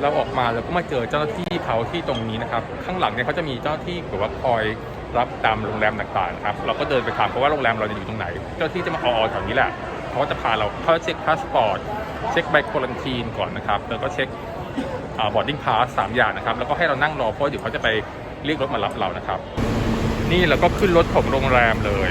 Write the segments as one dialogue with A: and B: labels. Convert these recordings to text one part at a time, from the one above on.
A: เราออกมาเราก็มาเจอเจ้าหน้าที่เขาที่ตรงนี้นะครับ ข้างหลังเนี่ยเขาจะมีเจ้าหน้าที่แบบว่าคอยรับตามโรงแรมต่างๆครับ เราก็เดินไปถามเขาว่าโรงแรมเราจะอยู่ตรงไหน เจ้าหน้าที่จะมาออแถวนี้แหละเขาก็จะพาเราเขาเช็คพาสปอร์ตเช็คใบควอลันทีนก่อนนะครับแล้วก็เช็คบอร์ดดิ้งพาสสามอย่างนะครับ แล้วก็ให้เรานั่งรอเพราะเดี๋ยวเขาจะไปเรียกรถมารับเรานะครับ นี่เราก็ขึ้นรถของโรงแรมเลย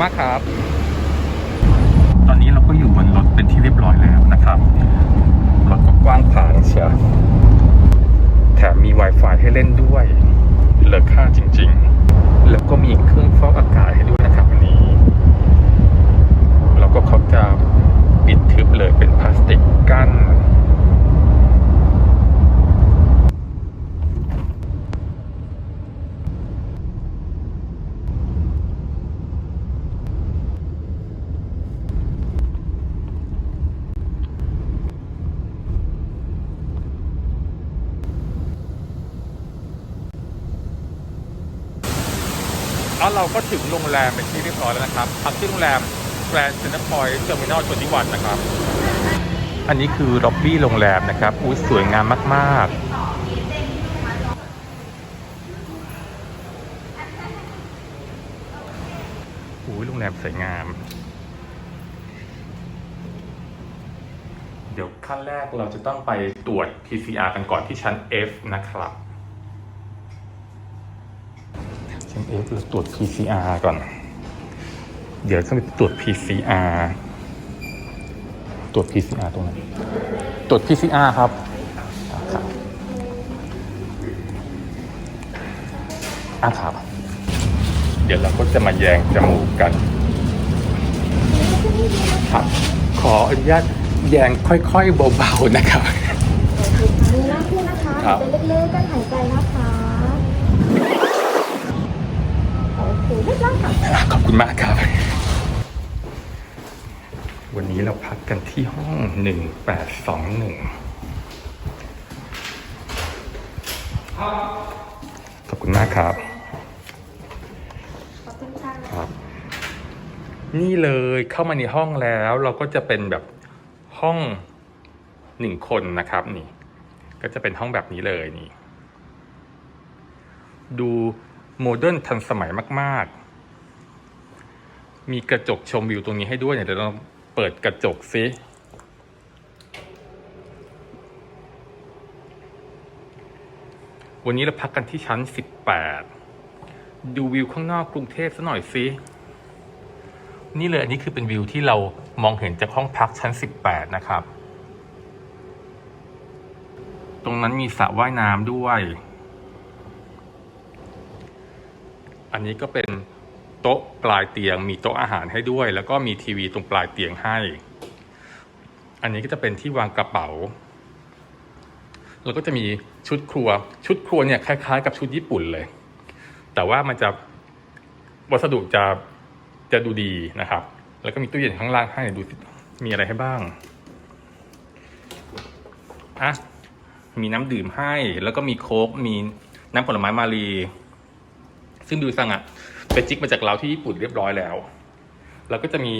A: มากครับ ตอนนี้เราก็อยู่บนรถเป็นที่เรียบร้อยแล้วนะครับ รถก็กว้างขวางเชียวแถมมี Wi-Fi ให้เล่นด้วยเหลือค่าจริง ๆ แล้วก็มีเครื่องฟอกอากาศให้ด้วยนะครับวันนี้แล้วก็เขาจะปิดทึบเลยเป็นพลาสติกกั้น เราก็ถึงโรงแรมเป็นที่เรียบร้อยแล้วนะครับพักที่โรงแรมแกรนด์เซ็นทรัลพอยต์เทอร์มินอลชนนิวันนะครับ อันนี้คือล็อบบี้โรงแรมนะครับอุ้ยสวยงามมาก ๆอุ้ยโรงแรมสวยงาม เดี๋ยวขั้นแรกเราจะต้องไปตรวจ PCR กันก่อนที่ชั้น F นะครับ ชั้น F เราตรวจ PCR ก่อน เดี๋ยวต้องไปตรวจ PCR ตรวจ PCR ตรงไหนตรวจ PCR ครับครับอะครับ เดี๋ยวเราก็จะมาแยงจมูกกันครับ ขออนุญาตแยงค่อยๆเบาๆนะครับ
B: มีหน้าที่นะคะ
A: ครับ
B: เป็นเล็กๆกันหายใจนะคะ
A: ขอบคุณมากครับ วันนี้เราพักกันที่ห้อง 1821 ขอบคุณมากครับ
B: ขอบคุณค่ะ
A: ครับ นี่เลยเข้ามาในห้องแล้วเราก็จะเป็นแบบห้องหนึ่งคนนะครับนี่ ก็จะเป็นห้องแบบนี้เลยนี่ ดู โมเดิร์นทันสมัยมาก ๆ มีกระจกชมวิวตรงนี้ให้ด้วยเนี่ยเดี๋ยวเราเปิดกระจกซิวันนี้เราพักกันที่ชั้น 18 ดูวิวข้างนอกกรุงเทพซะหน่อยซินี่เลยอันนี้คือเป็นวิวที่เรามองเห็นจากห้องพักชั้น 18 นะครับ ตรงนั้นมีสระว่ายน้ำด้วย อันนี้ก็เป็นโต๊ะปลายเตียง มีโต๊ะอาหารให้ด้วย แล้วก็มีทีวีตรงปลายเตียงให้ อันนี้ก็จะเป็นที่วางกระเป๋า แล้วก็จะมีชุดครัว ชุดครัวเนี่ยคล้ายๆ กับชุดญี่ปุ่นเลย แต่ว่ามันจะวัสดุจะจะดูดีนะครับ แล้วก็มีตู้เย็นข้างล่างให้ดูมีอะไรให้บ้างอะมีน้ำดื่มให้ แล้วก็มีโค้ก มีน้ำผลไม้มารี ซึ่งดูสั่งอะเป็นจิกมาจากเราที่ญี่ปุ่นเรียบร้อยแล้ว แล้วก็จะมี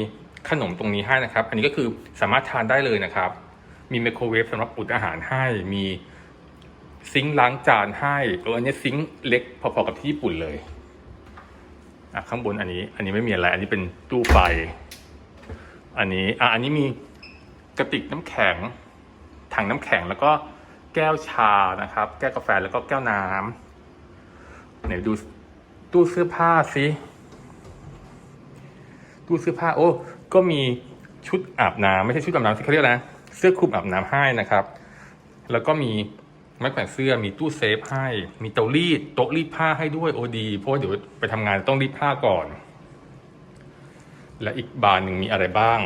A: ขนมตรงนี้ให้นะครับ อันนี้ก็คือสามารถทานได้เลยนะครับ มีไมโครเวฟสำหรับอุ่นอาหารให้ มีซิงค์ล้างจานให้เอออันนี้ซิงค์เล็กพอๆกับที่ญี่ปุ่นเลยอะข้างบนอันนี้ อันนี้ไม่มีอะไร อันนี้เป็นตู้ไฟ อันนี้อะอันนี้มีกระติกน้ำแข็ง ถังน้ำแข็งแล้วก็แก้วชานะครับ แก้วกาแฟแล้วก็แก้วน้ำไหนดู ตู้เสื้อผ้าสิตู้เสื้อผ้าโอ้ก็มีชุดอาบน้ำไม่ใช่ชุดอาบน้ำที่เขาเรียกนะเสื้อคลุมอาบน้ำให้นะครับ แล้วก็มีไม้แขวนเสื้อมีตู้เซฟให้ มีเตารีดโต๊ะรีดผ้าให้ด้วยโอดี เพราะว่าเดี๋ยวไปทำงานต้องรีดผ้าก่อน และอีกบานหนึ่งมีอะไรบ้าง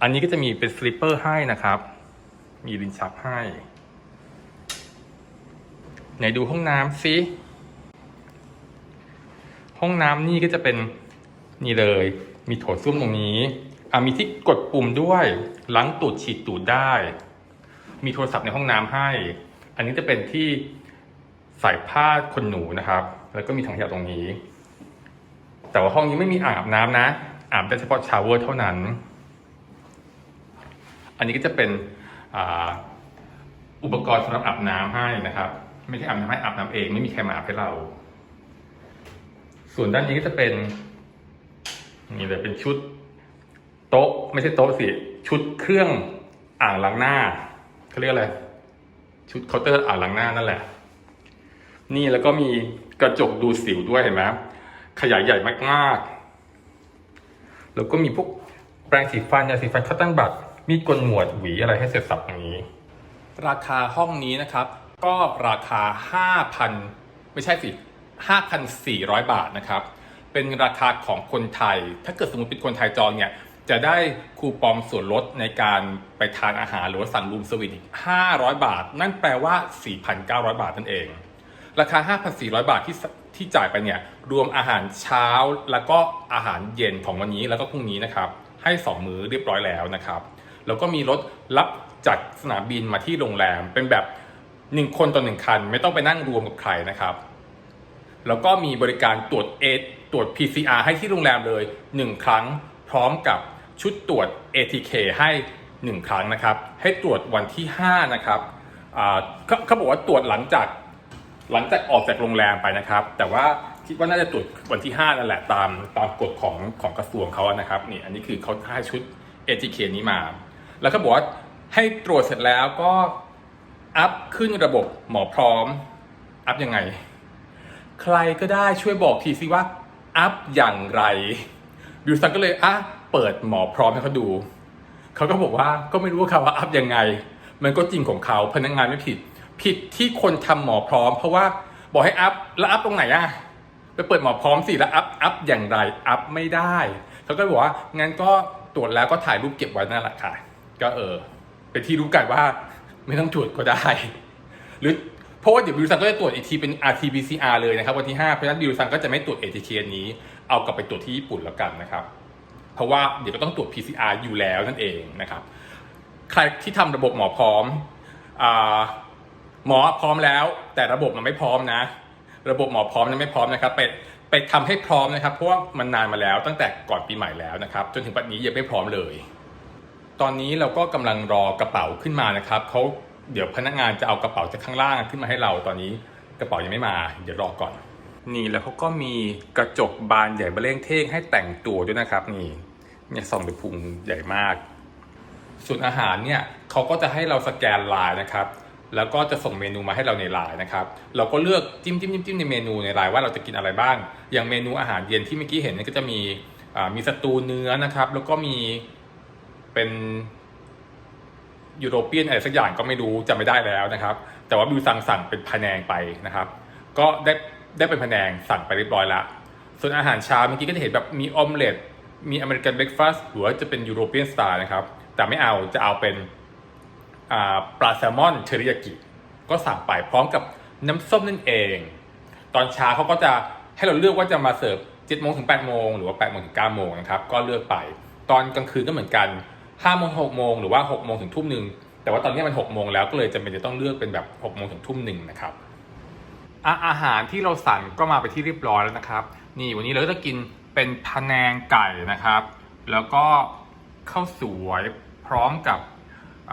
A: อันนี้ก็จะมีเป็นสลิปเปอร์ให้นะครับ มีลิ้นชักให้ ไหนดูห้องน้ำซิ ห้องน้ำนี่ก็จะเป็นนี่เลย มีโถส้วมตรงนี้อะมีที่กดปุ่มด้วยล้างตูดฉีดตูดได้ มีโทรศัพท์ในห้องน้ำให้ อันนี้จะเป็นที่ใส่ผ้าขนหนูนะครับ แล้วก็มีถังขยะตรงนี้ แต่ว่าห้องนี้ไม่มีอ่างอาบน้ำนะ อาบได้เฉพาะชาวเวอร์เท่านั้น อันนี้ก็จะเป็นอ,อุปกรณ์สำหรับอาบน้ำให้นะครับ ไม่ใช่อาบน้ำให้อาบน้ำเอง ไม่มีใครมาอาบให้เรา ส่วนด้านนี้ก็จะเป็นนี่เลยเป็นชุด โต๊ะ ไม่ใช่โต๊ะสิ ชุดเครื่องอ่างล้างหน้าเขาเรียกอะไร ชุดเคาน์เตอร์อ่างล้างหน้านั่นแหละ นี่แล้วก็มีกระจกดูสิวด้วยเห็นไหมขยายใหญ่มากๆ แล้วก็มีพวกแปรงสีฟันยาสีฟันคัตตันบัตมีดกนหนวดหวีอะไรให้เสร็จสับอย่างนี้ ราคาห้องนี้นะครับ ก็ราคา 5,000 ไม่ใช่สิ 5,400 บาทนะครับ เป็นราคาของคนไทย ถ้าเกิดสมมติเป็นคนไทยจองเนี่ย จะได้คูปองส่วนลดในการไปทานอาหารหรือว่าสั่งรูมสวิตอีก500 บาท นั่นแปลว่า 4,900 บาทนั่นเอง ราคา 5,400 บาทที่ที่จ่ายไปเนี่ย รวมอาหารเช้าแล้วก็อาหารเย็นของวันนี้แล้วก็พรุ่งนี้นะครับ ให้ 2 มื้อเรียบร้อยแล้วนะครับ แล้วก็มีรถรับจากสนามบินมาที่โรงแรมเป็นแบบ 1 คนต่อ1คัน ไม่ต้องไปนั่งรวมกับใครนะครับ แล้วก็มีบริการตรวจเอตรวจ PCR ให้ที่โรงแรมเลย 1 ครั้ง พร้อมกับชุดตรวจ ATK ให้ 1 ครั้งนะครับ ให้ตรวจวันที่ 5 นะครับเขาเขาบอกว่าตรวจหลังจากหลังจากออกจากโรงแรมไปนะครับ แต่ว่าคิดว่าน่าจะตรวจวันที่ 5 นั่นแหละตามตามกฎของของกระทรวงเขานะครับนี่อันนี้คือเขาให้ชุด ATK นี้มา แล้วก็บอกว่าให้ตรวจเสร็จแล้วก็อัพขึ้นระบบหมอพร้อม อัพยังไง ใครก็ได้ช่วยบอกทีสิว่าอัพอย่างไร บิวซันก็เลยอะเปิดหมอพร้อมให้เขาดู เขาก็บอกว่าก็ไม่รู้ว่าเขาว่าอัพยังไง มันก็จริงของเขาพนักงานไม่ผิด ผิดที่คนทำหมอพร้อม เพราะว่าบอกให้อัพแล้วอัพตรงไหนอะไปเปิดหมอพร้อมสิแล้วอัพอัพอย่างไรอัพไม่ได้เขาก็บอกว่างั้นก็ตรวจแล้วก็ถ่ายรูปเก็บไว้นั่นแหละค่ะ ก็เออเป็นที่รู้กันว่าไม่ต้องตรวจก็ได้ หรือ เพราะว่าเดี๋ยวบิวซังก็จะตรวจอีกทีเป็น RT-PCR เลยนะครับวันที่ 5 เพราะฉะนั้นบิวซังก็จะไม่ตรวจ ATK นี้ เอากลับไปตรวจที่ญี่ปุ่นแล้วกันนะครับ เพราะว่าเดี๋ยวก็ต้องตรวจ PCR อยู่แล้วนั่นเองนะครับ ใครที่ทำระบบหมอพร้อมอหมอพร้อมแล้ว แต่ระบบมันไม่พร้อมนะ ระบบหมอพร้อมนั้นไม่พร้อมนะครับไปไปทำให้พร้อมนะครับ เพราะว่ามันนานมาแล้วตั้งแต่ก่อนปีใหม่แล้วนะครับ จนถึงปัจจุบันนี้ยังไม่พร้อมเลย ตอนนี้เราก็กำลังรอกระเป๋าขึ้นมานะครับเขา เดี๋ยวพนักงานจะเอากระเป๋าจากข้างล่างขึ้นมาให้เราตอนนี้กระเป๋ายังไม่มา เดี๋ยวรอก่อน นี่แล้วเขาก็มีกระจกบานใหญ่เบลเล่งเท่งให้แต่งตัวด้วยนะครับ นี่เนี่ยส่องไปพุงใหญ่มาก ส่วนอาหารเนี่ยเขาก็จะให้เราสแกนไลน์นะครับ แล้วก็จะส่งเมนูมาให้เราในไลน์นะครับ เราก็เลือกจิ้มจิ้มจิ้มจิ้มในเมนูในไลน์ว่าเราจะกินอะไรบ้าง อย่างเมนูอาหารเย็นที่เมื่อกี้เห็นเนี่ยก็จะมีอ่ามีสตูเนื้อนะครับ แล้วก็มีเป็น ยูโรเปียนอะไรสักอย่างก็ไม่รู้จำไม่ได้แล้วนะครับ แต่ว่าบิวสั่งสั่งเป็นพะแนงไปนะครับ ก็ได้ได้เป็นพะแนงสั่งไปเรียบร้อยล้วส่วนอาหารเช้าเมื่อกี้ก็จะเห็นแบบมีออมเล็ตมีอเมริกันเบรคฟาสต์หรือว่าจะเป็นยูโรเปียนสไตล์นะครับ แต่ไม่เอาจะเอาเป็นปลาแซลมอนเทริยากิก็สั่งไปพร้อมกับน้ำส้มนั่นเอง ตอนเช้าเขาก็จะให้เราเลือกว่าจะมาเสิร์ฟ7โมงถึง8โมงหรือว่า8โมงถึง9โมงนะครับ ก็เลือกไป ตอนกลางคืนก็เหมือนกัน 5โมง6โมงหรือว่า6โมงถึงทุ่มหนึ่งแต่ว่าตอนนี้มัน6โมงแล้วก็เลยจำเป็นจะต้องเลือกเป็นแบบ6โมงถึงทุ่มหนึ่งนะครับอาอาหารที่เราสั่งก็มาไปที่เรียบร้อยแล้วนะครับ นี่วันนี้เราก็จะกินเป็นพะแนงไก่นะครับ แล้วก็ข้าวสวยพร้อมกับ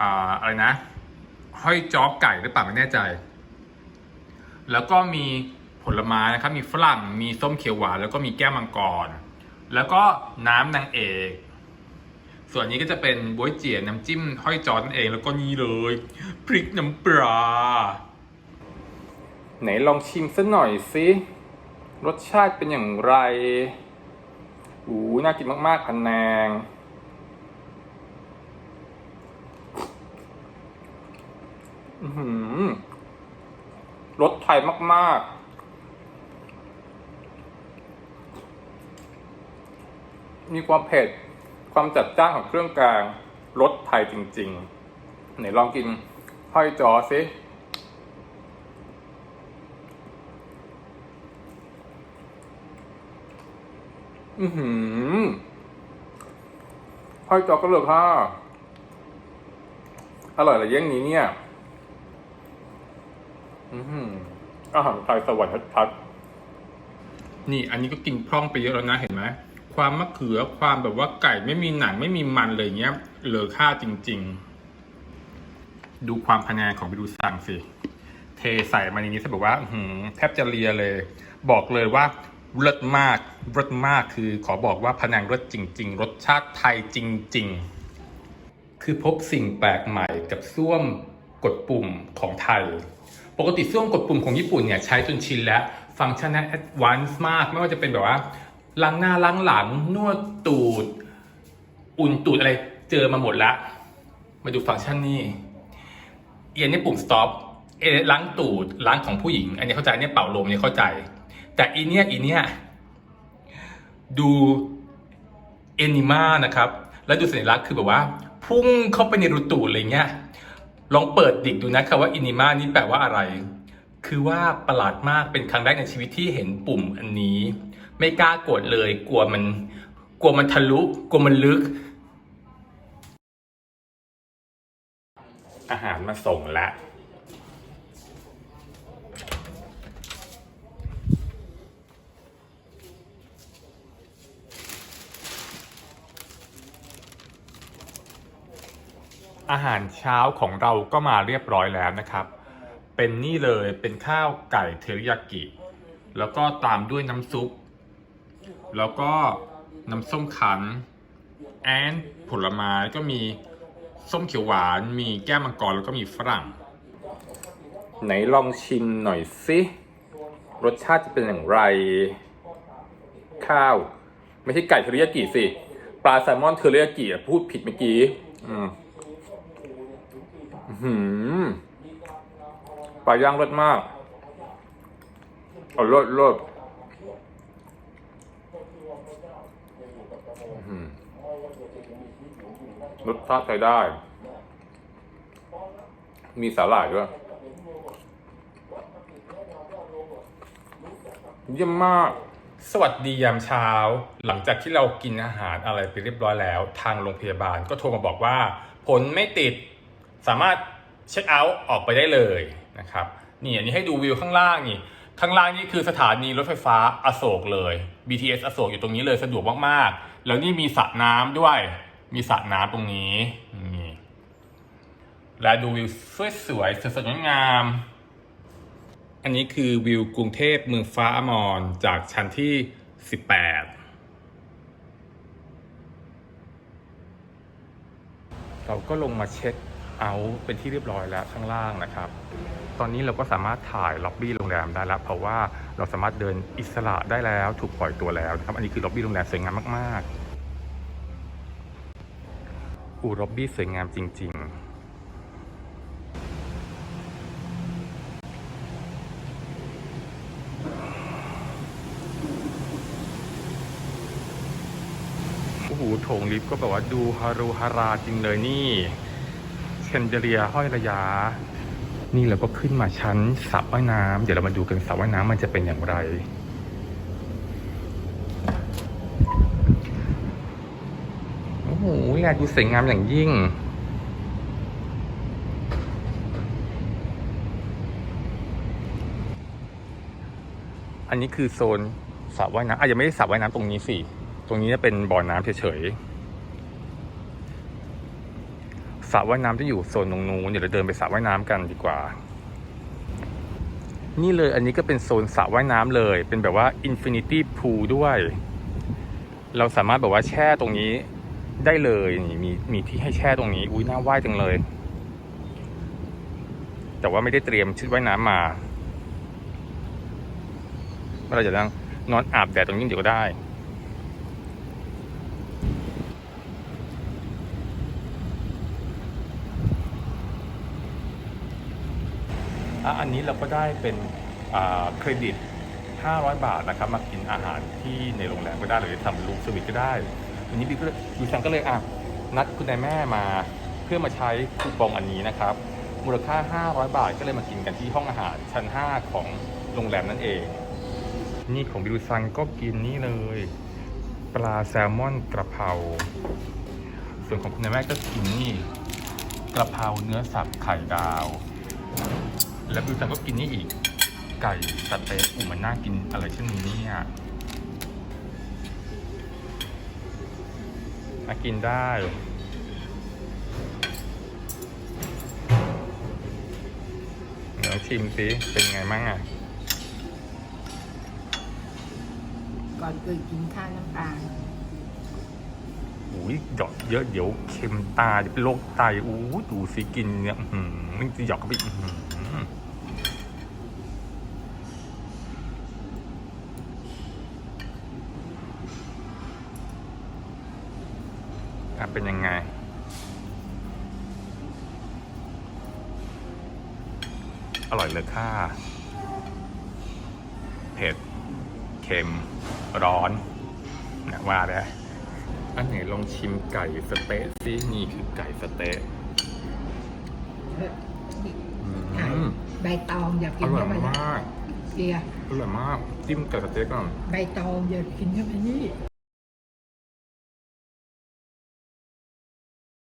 A: อ่าอะไรนะห้อยจ้อไก่หรือเปล่าไม่แน่ใจ แล้วก็มีผลไม้นะครับ มีฝรั่ง มีส้มเขียวหวาน แล้วก็มีแก้วมังกร แล้วก็น้ำนางเอก ส่วนนี้ก็จะเป็นบ๊วยเจี๋ยน้ำจิ้มห้อยจอนเองแล้วก็นี่เลยพริกน้ำปลา ไหนลองชิมสักหน่อยสิรสชาติเป็นอย่างไรอู้น่ากินมากๆพันแนงอือหือรสไทยมาก ๆ มีความเผ็ด ความจัดจ้านของเครื่องแกงรสไทยจริงๆไหนลองกินห้อยจอสิอือหือห้อยจอก็เลยค่ะอร่อยอะไรเยี่ยงนี้เนี่ย อือหืออาหารไทยสวรรค์ชัดๆนี่อันนี้ก็กินพร่องไปเยอะแล้วนะเห็นไหม ความมะเขือความแบบว่าไก่ไม่มีหนังไม่มีมันเลยเงี้ยเหลือค่าจริง ๆ ดูความพะแนของบิดูซังสิเทใส่มาในนี้ซะแบบว่าหืแทบจะเลียเลย บอกเลยว่าเลิศมากเลิศมากคือขอบอกว่าพะแนงรสจริง ๆ รสชาติไทยจริง ๆ คือพบสิ่งแปลกใหม่กับส้วมกดปุ่มของไทย ปกติส้วมกดปุ่มของญี่ปุ่นเนี่ยใช้จนชินแล้ว ฟังก์ชันนั้นแอดวานซ์มาก ไม่ว่าจะเป็นแบบว่า ล้างหน้าล้างหลัง นวดตูด อุ่นตูดอะไร เจอมาหมดละ มาดูฟังก์ชันนี้เอียนนี่ปุ่ม stop เอล้างตูดล้างของผู้หญิง อันนี้เข้าใจเนี่ยเป่าลมเนี่ยเข้าใจ แต่อีเนี่ยอีเนี่ยดูเอนิมานะครับ แล้วดูสัญลักษณ์คือแบบว่า พุ่งเข้าไปในรูตูดอะไรเงี้ยลองเปิดดิกดูนะครับว่าอินิมานี่แปลว่าอะไร คือว่าประหลาดมากเป็นครั้งแรกในชีวิตที่เห็นปุ่มอันนี้ ไม่กล้ากดเลย กลัวมัน กลัวมันทะลุ กลัวมันลึก อาหารมาส่งแล้วอาหารเช้าของเราก็มาเรียบร้อยแล้วนะครับ เป็นนี่เลยเป็นข้าวไก่เทริยากิ แล้วก็ตามด้วยน้ำซุป แล้วก็น้ำส้มขันแอนผลไม้ก็มีส้มเขียวหวาน มีแก้วมังกรแล้วก็มีฝรั่ง ไหนลองชิมหน่อยสิรสชาติจะเป็นอย่างไร ข้าว ไม่ใช่ไก่เทริยากิสิ ปลาแซลมอนเทริยากิพูดผิดเมื่อกี้อืมอื้อหืมปลาย่างรสมากเอารสรสอื้อหือ รสชาติใช้ได้ มีสาหร่ายด้วยเยี่ยมมาก สวัสดียามเช้า หลังจากที่เรากินอาหารอะไรไปเรียบร้อยแล้ว ทางโรงพยาบาลก็โทรมาบอกว่า ผลไม่ติดสามารถเช็คเอาท์ออกไปได้เลยนะครับนี่อันนี้ให้ดูวิวข้างล่างนี่ข้างล่างนี่คือสถานีรถไฟฟ้าอโศกเลย BTS อโศกอยู่ตรงนี้เลยสะดวกมากๆ แล้วนี่มีสระน้ำด้วย มีสระน้ำตรงนี้นี่และดูวิวสวยๆสดๆงามๆอันนี้คือวิวกรุงเทพเมืองฟ้าอมรจากชั้นที่ 18 เราก็ลงมาเช็คเอาเป็นที่เรียบร้อยแล้วข้างล่างนะครับ ตอนนี้เราก็สามารถถ่ายล็อบบี้โรงแรมได้แล้ว เพราะว่าเราสามารถเดินอิสระได้แล้ว ถูกปล่อยตัวแล้วนะครับ อันนี้คือล็อบบี้โรงแรมสวยงามมากๆ อูล็อบบี้สวยงามจริง ๆโอ้โหโถงลิฟต์ก็แบบว่าดูฮารุฮาราจริงเลยนี่เชนเดเลียห้อยระยะ นี่เราก็ขึ้นมาชั้นสระว่ายน้ำเดี๋ยวเรามาดูกันสระว่ายน้ำมันจะเป็นอย่างไร โอ้โหแลดูสวยงามอย่างยิ่ง อันนี้คือโซนสระว่ายน้ำอะยังไม่ได้สระว่ายน้ำตรงนี้สิ ตรงนี้จะเป็นบ่อน้ำเฉยๆสระว่ายน้ำจะอยู่โซนตรงนู้นเดี๋ยวเราเดินไปสระว่ายน้ำกันดีกว่า นี่เลยอันนี้ก็เป็นโซนสระว่ายน้ำเลย เป็นแบบว่า Infinity Pool ด้วย เราสามารถแบบว่าแช่ตรงนี้ ได้เลยนี่มีมีที่ให้แช่ตรงนี้ อุ้ยน่าว่ายจังเลย แต่ว่าไม่ได้เตรียมชุดว่ายน้ำมาเราจะนั่งนอนอาบแดดตรงนี้เดี๋ยวก็ได้อันนี้เราก็ได้เป็นเครดิต 500 บาทนะครับ มากินอาหารที่ในโรงแรมก็ได้หรือทำรูมสวิตก็ได้ วันนี้พี่ก็เลยยูซังก็เลยอะนัดคุณนายแม่มาเพื่อมาใช้คูปองอันนี้นะครับ มูลค่า 500 บาทก็เลยมากินกันที่ห้องอาหารชั้น 5 ของโรงแรมนั่นเอง นี่ของบิวซังก็กินนี่เลย ปลาแซลมอนกระเพราส่วนของคุณนายแม่ก็กินนี่กระเพราเนื้อสับไข่ดาว แล้วบิวซังก็กินนี่อีกไก่สเต๊กอูมันน่ากินอะไรเช่นนี้เนี่ย มากินได้ชิมสิเป็นไงมั่งอะ
C: ก่อนเคยกินข้าวน้ำปลา
A: อุ้ยหยอกเยอะเดี๋ยวเค็มตาจะเป็นโรคไตอู้ยดูสิกินเนี่ยอื้อหือมันจะหยอกเข้าไปอีกอื้อหืออะเป็นยังไง อร่อยเลยค่ะ เผ็ด เค็ม ร้อนนะว่าได้อันไหนลองชิมไก่สะเต๊ะซินี่คือไก่สะเต๊ะอืม
C: ใบตองอย่า
A: อ
C: กิน
A: ร่อย
C: เข้าไปนะ
A: มาก
C: เดีย
A: อร่อยมากจิ้มไก่สะเต๊ะก่อน
C: ใบตองอย่ากินเข้าไปนี่